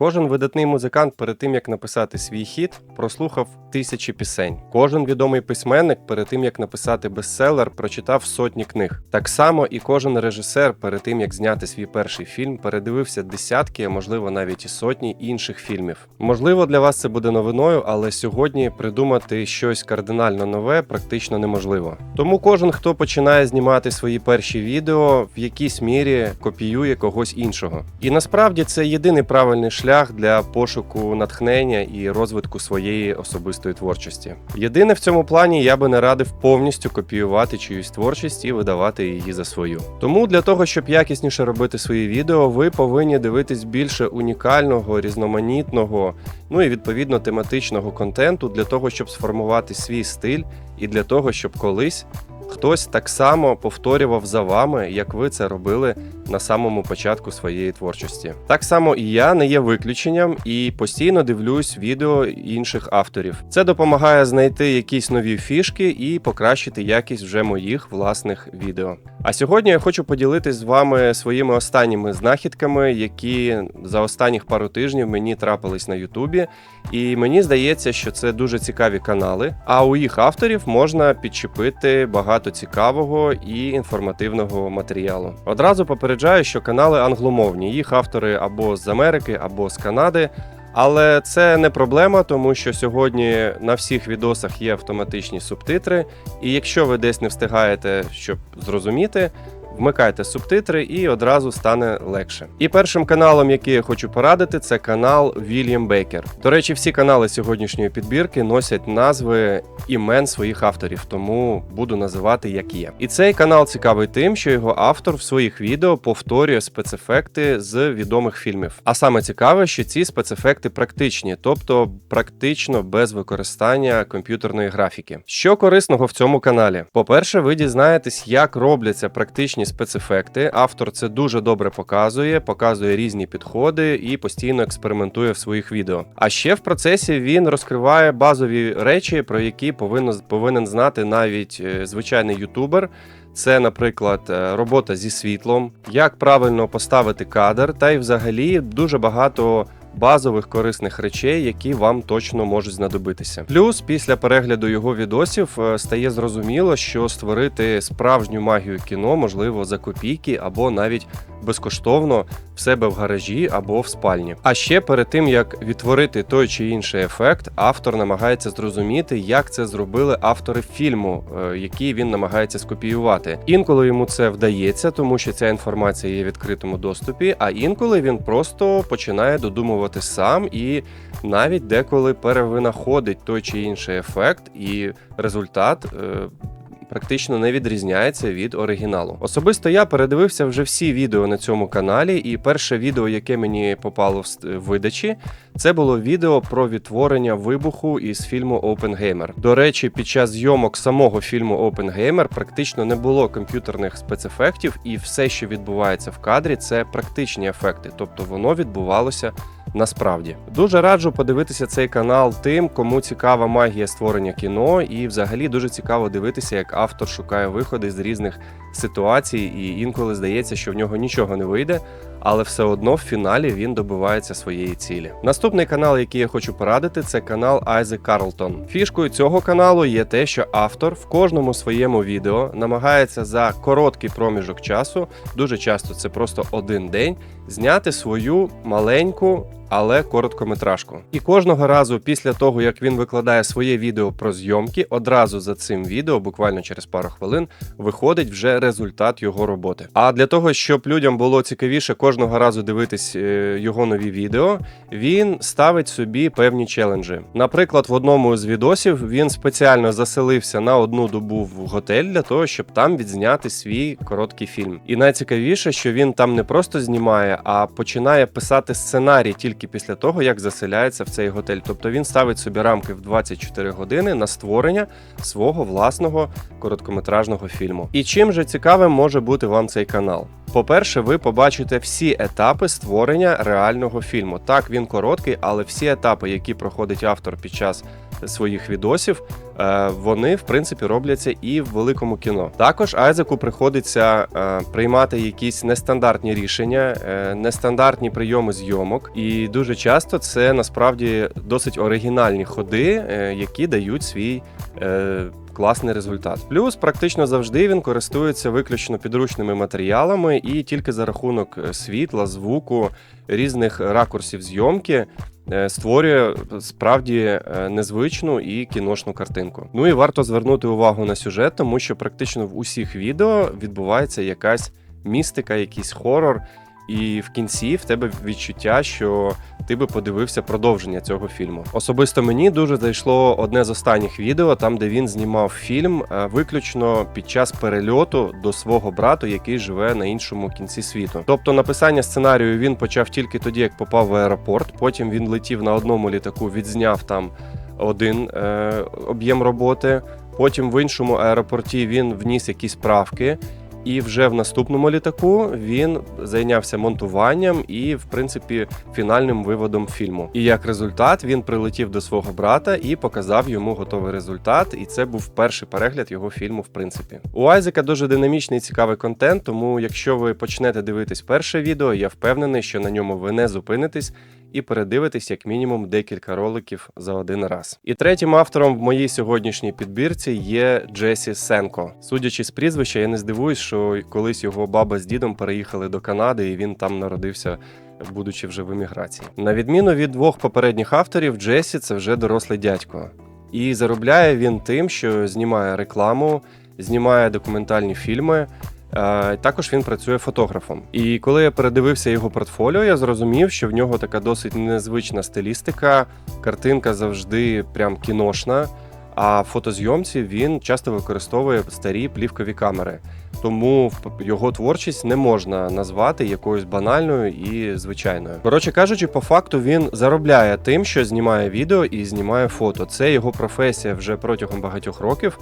Кожен видатний музикант перед тим як написати свій хіт, прослухав тисячі пісень. Кожен відомий письменник перед тим як написати бестселер, прочитав сотні книг. Так само і кожен режисер перед тим як зняти свій перший фільм, передивився десятки, а можливо навіть і сотні інших фільмів. Можливо, для вас це буде новиною, але сьогодні придумати щось кардинально нове практично неможливо. Тому кожен, хто починає знімати свої перші відео, в якійсь мірі копіює когось іншого. І насправді це єдиний правильний шлях для пошуку натхнення і розвитку своєї особистої творчості. Єдине в цьому плані я би не радив повністю копіювати чиюсь творчість і видавати її за свою. Тому для того, щоб якісніше робити свої відео, ви повинні дивитись більше унікального, різноманітного, ну і відповідно тематичного контенту для того, щоб сформувати свій стиль, і для того, щоб колись хтось так само повторював за вами, як ви це робили на самому початку своєї творчості. Так само і я не є виключенням і постійно дивлюсь відео інших авторів. Це допомагає знайти якісь нові фішки і покращити якість вже моїх власних відео. А сьогодні я хочу поділитись з вами своїми останніми знахідками, які за останніх пару тижнів мені трапились на Ютубі. І мені здається, що це дуже цікаві канали. А у їх авторів можна підчепити багато цікавого і інформативного матеріалу. Одразу попереджаю, що канали англомовні, їх автори або з Америки, або з Канади. Але це не проблема, тому що сьогодні на всіх відосах є автоматичні субтитри. І якщо ви десь не встигаєте, щоб зрозуміти, вмикайте субтитри і одразу стане легше. І першим каналом, який я хочу порадити, це канал Вільям Бейкер. До речі, всі канали сьогоднішньої підбірки носять назви імен своїх авторів, тому буду називати як є. І цей канал цікавий тим, що його автор в своїх відео повторює спецефекти з відомих фільмів. А саме цікаве, що ці спецефекти практичні, тобто практично без використання комп'ютерної графіки. Що корисного в цьому каналі? По-перше, ви дізнаєтесь, як робляться практичні спецефекти. Автор це дуже добре показує, показує різні підходи і постійно експериментує в своїх відео. А ще в процесі він розкриває базові речі, про які повинно повинен знати навіть е, звичайний ютубер. Це, наприклад, е, робота зі світлом, як правильно поставити кадр, та й взагалі дуже багато базових корисних речей, які вам точно можуть знадобитися. Плюс, після перегляду його відосів е, стає зрозуміло, що створити справжню магію кіно можливо за копійки або навіть безкоштовно в себе в гаражі або в спальні. А ще перед тим як відтворити той чи інший ефект, автор намагається зрозуміти, як це зробили автори фільму, е, який він намагається скопіювати. Інколи йому це вдається, тому що ця інформація є в відкритому доступі. А інколи він просто починає додумувати сам і навіть деколи перевинаходить той чи інший ефект, і результат. е, практично не відрізняється від оригіналу. Особисто я передивився вже всі відео на цьому каналі, і перше відео, яке мені попало в видачі, це було відео про відтворення вибуху із фільму Опенгеймер. До речі, під час зйомок самого фільму Опенгеймер практично не було комп'ютерних спецефектів, і все, що відбувається в кадрі, це практичні ефекти, тобто воно відбувалося. Насправді дуже раджу подивитися цей канал тим, кому цікава магія створення кіно, і взагалі дуже цікаво дивитися, як автор шукає виходи з різних ситуацій, і інколи здається, що в нього нічого не вийде, але все одно в фіналі він добивається своєї цілі. Наступний канал, який я хочу порадити, це канал Айзек Карлтон. Фішкою цього каналу є те, що автор в кожному своєму відео намагається за короткий проміжок часу, дуже часто це просто один день, зняти свою маленьку. Але короткометражку. І кожного разу після того, як він викладає своє відео про зйомки, одразу за цим відео, буквально через пару хвилин, виходить вже результат його роботи. А для того, щоб людям було цікавіше кожного разу дивитись е, його нові відео, він ставить собі певні челенджі. Наприклад, в одному з відосів він спеціально заселився на одну добу в готель для того, щоб там відзняти свій короткий фільм. І найцікавіше, що він там не просто знімає, а починає писати сценарій тільки після того, як заселяється в цей готель. Тобто він ставить собі рамки в 24 години на створення свого власного короткометражного фільму. І чим же цікавим може бути вам цей канал? По-перше, ви побачите всі етапи створення реального фільму. Так, він короткий, але всі етапи, які проходить автор під час своїх відосів, е, вони в принципі робляться і в великому кіно. Також Айзеку приходиться е, приймати якісь нестандартні рішення, е, нестандартні прийоми зйомок, і дуже часто це насправді досить оригінальні ходи, які дають свій. Класний результат. Плюс практично завжди він користується виключно підручними матеріалами і тільки за рахунок е, світла, звуку, різних ракурсів зйомки е, створює справді е, незвичну і кіношну картинку. Ну і варто звернути увагу на сюжет, тому що практично в усіх відео відбувається якась містика, якийсь хорор. І в кінці в тебе відчуття, що ти би подивився продовження цього фільму. Особисто мені дуже зайшло одне з останніх відео, там де він знімав фільм е, виключно під час перельоту до свого брату, який живе на іншому кінці світу. Тобто написання сценарію він почав тільки тоді, як попав в аеропорт. Потім він летів на одному літаку, відзняв там один е, об'єм роботи. Потім в іншому аеропорті він вніс якісь правки. І вже в наступному літаку він зайнявся монтуванням і, в принципі, фінальним виводом фільму. І як результат він прилетів до свого брата і показав йому готовий результат. І це був перший перегляд його фільму. В принципі, у Айзека дуже динамічний і цікавий контент. Тому, якщо ви почнете дивитись перше відео, я впевнений, що на ньому ви не зупинитесь. І передивитись як мінімум декілька роликів за один раз. І третім автором в моїй сьогоднішній підбірці є Джесі Сенко. Судячи з прізвища, я не здивуюсь, що колись його баба з дідом переїхали до Канади, і він там народився. Будучи вже в еміграції, на відміну від двох попередніх авторів, Джесі це вже дорослий дядько, і заробляє він тим, що знімає рекламу, знімає документальні фільми. Е, Також він працює фотографом. І коли я передивився його портфоліо, я зрозумів, що в нього така досить незвична стилістика. Картинка завжди прям кіношна. А в фотозйомці він часто використовує старі плівкові камери. Тому його творчість не можна назвати якоюсь банальною і звичайною. Коротше кажучи, по факту він заробляє тим, що знімає відео і знімає фото. Це його професія вже протягом багатьох років.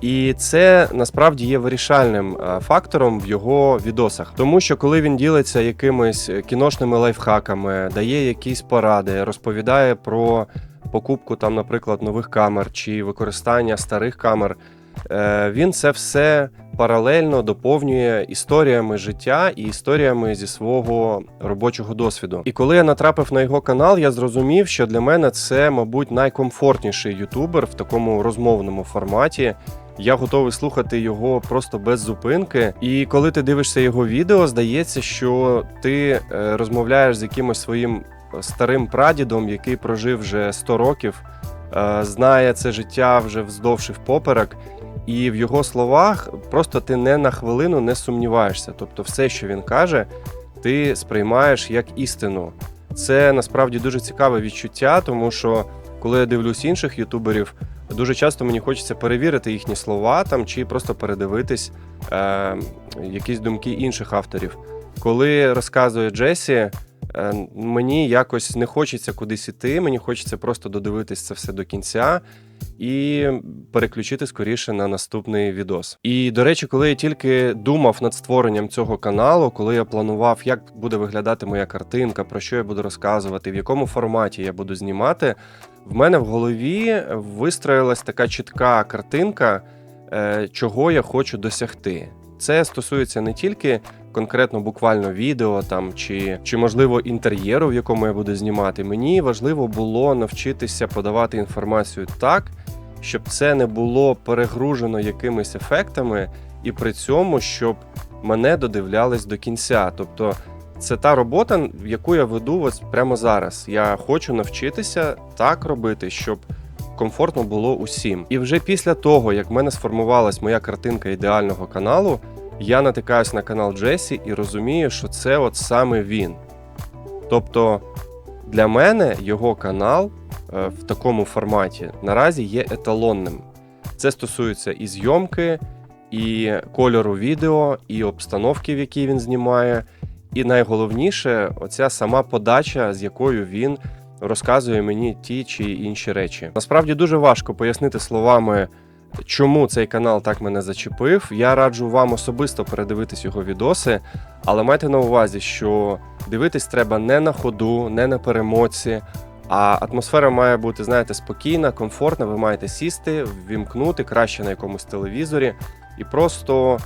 І це насправді є вирішальним е, фактором в його відосах, тому що коли він ділиться якимись кіношними лайфхаками, дає якісь поради, розповідає про покупку там, наприклад, нових камер чи використання старих камер, е, він це все паралельно доповнює історіями життя і історіями зі свого робочого досвіду. І коли я натрапив на його канал, я зрозумів, що для мене це, мабуть, найкомфортніший ютубер в такому розмовному форматі. Я готовий слухати його просто без зупинки. І коли ти дивишся його відео, здається, що ти е, розмовляєш з якимось своїм старим прадідом, який прожив вже 100 років, е, знає це життя вже вздовж і впоперек. І в його словах просто ти не на хвилину не сумніваєшся. Тобто, все, що він каже, ти сприймаєш як істину. Це насправді дуже цікаве відчуття, тому що коли я дивлюсь інших ютуберів, дуже часто мені хочеться перевірити їхні слова там чи просто передивитись е, якісь думки інших авторів. Коли розказує Джесі, мені якось не хочеться кудись іти, мені хочеться просто додивитись це все до кінця і переключити скоріше на наступний відос. І до речі, коли я тільки думав над створенням цього каналу, коли я планував, як буде виглядати моя картинка, про що я буду розказувати, в якому форматі я буду знімати, в мене в голові вистроїлась така чітка картинка, е, чого я хочу досягти. Це стосується не тільки конкретно буквально відео там чи, чи можливо інтер'єру, в якому я буду знімати. Мені важливо було навчитися подавати інформацію так, щоб це не було перегружено якимись ефектами, і при цьому щоб мене додивлялись до кінця. Тобто це та робота, яку я веду ось прямо зараз. Я хочу навчитися так робити, щоб комфортно було усім. І вже після того, як в мене сформувалась моя картинка ідеального каналу, я натикаюсь на канал Джесі і розумію, що це от саме він. Тобто для мене його канал е, в такому форматі наразі є еталонним. Це стосується і зйомки, і кольору відео, і обстановки, в якій він знімає. І найголовніше, оця сама подача, з якою він розказує мені ті чи інші речі. Насправді дуже важко пояснити словами, чому цей канал так мене зачепив. Я раджу вам особисто передивитись його відоси, але майте на увазі, що дивитись треба не на ходу, не на перемоці, А атмосфера має бути, знаєте, спокійна, комфортна. Ви маєте сісти, ввімкнути краще на якомусь телевізорі і просто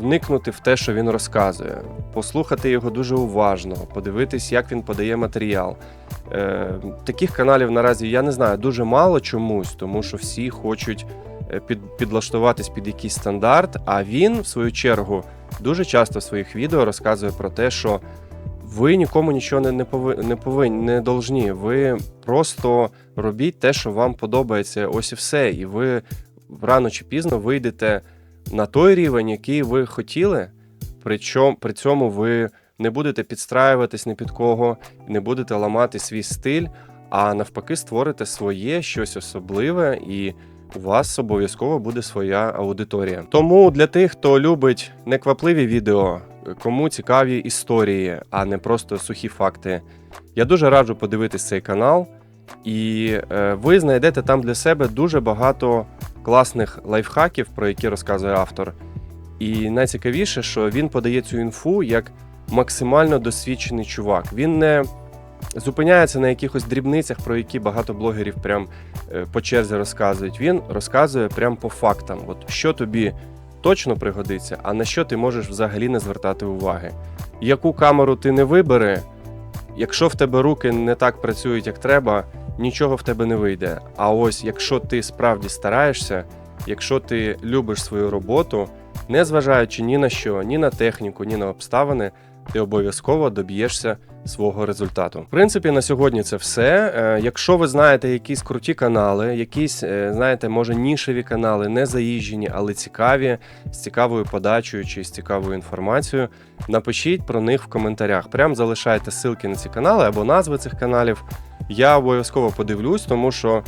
вникнути в те, що він розказує, послухати його дуже уважно, подивитись, як він подає матеріал. Е, таких каналів наразі я не знаю дуже мало чомусь, тому що всі хочуть е, під, підлаштуватись під якийсь стандарт. А він, в свою чергу, дуже часто в своїх відео розказує про те, що ви нікому нічого не, не, пови, не повинні, не должні. Ви просто робіть те, що вам подобається. Ось і все. І ви рано чи пізно вийдете на той рівень, який ви хотіли. Причому при цьому ви не будете підстраюватись ні під кого, не будете ламати свій стиль, а навпаки, створите своє щось особливе, і у вас обов'язково буде своя аудиторія. Тому для тих, хто любить неквапливі відео, кому цікаві історії, а не просто сухі факти, я дуже раджу подивитись цей канал, і е, ви знайдете там для себе дуже багато класних лайфхаків, про які розказує автор. І найцікавіше, що він подає цю інфу як максимально досвідчений чувак. Він не зупиняється на якихось дрібницях, про які багато блогерів прям е, по черзі розказують. Він розказує прям по фактам, от що тобі точно пригодиться, а на що ти можеш взагалі не звертати уваги. Яку камеру ти не вибери, якщо в тебе руки не так працюють, як треба, нічого в тебе не вийде. А ось якщо ти справді стараєшся, якщо ти любиш свою роботу, не зважаючи ні на що, ні на техніку, ні на обставини, ти обов'язково доб'єшся свого результату. В принципі, на сьогодні це все. Е, Якщо ви знаєте якісь круті канали, якісь, е, знаєте, може нішеві канали, не заїжджені, але цікаві, з цікавою подачею чи з цікавою інформацією, напишіть про них в коментарях. Прям залишайте ссылки на ці канали або назви цих каналів. Я обов'язково подивлюсь, тому що.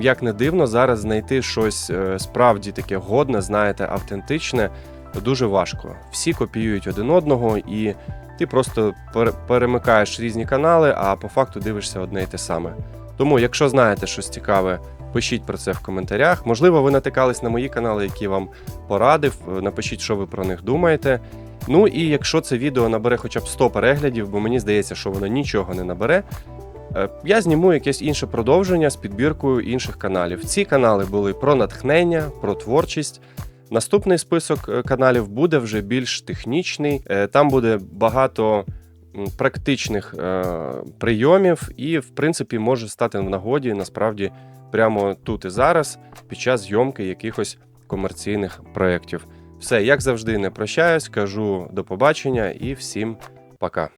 Як не дивно, зараз знайти щось е, справді таке годне, знаєте, автентичне, дуже важко. Всі копіюють один одного, і ти просто пере- перемикаєш різні канали, а по факту дивишся одне і те саме. Тому, якщо знаєте щось цікаве, пишіть про це в коментарях. Можливо, ви натикались на мої канали, які вам порадив. Е, Напишіть, що ви про них думаєте. Ну і якщо це відео набере хоча б 100 переглядів, бо мені здається, що воно нічого не набере. Е, Я зніму якесь інше продовження з підбіркою інших каналів. Ці канали були про натхнення, про творчість. Наступний список е, каналів буде вже більш технічний. Е, Там буде багато практичних прийомів, і, в принципі, може стати в нагоді насправді прямо тут і зараз, під час зйомки якихось комерційних проєктів. Все, як завжди, не прощаюсь, кажу до побачення і всім пока.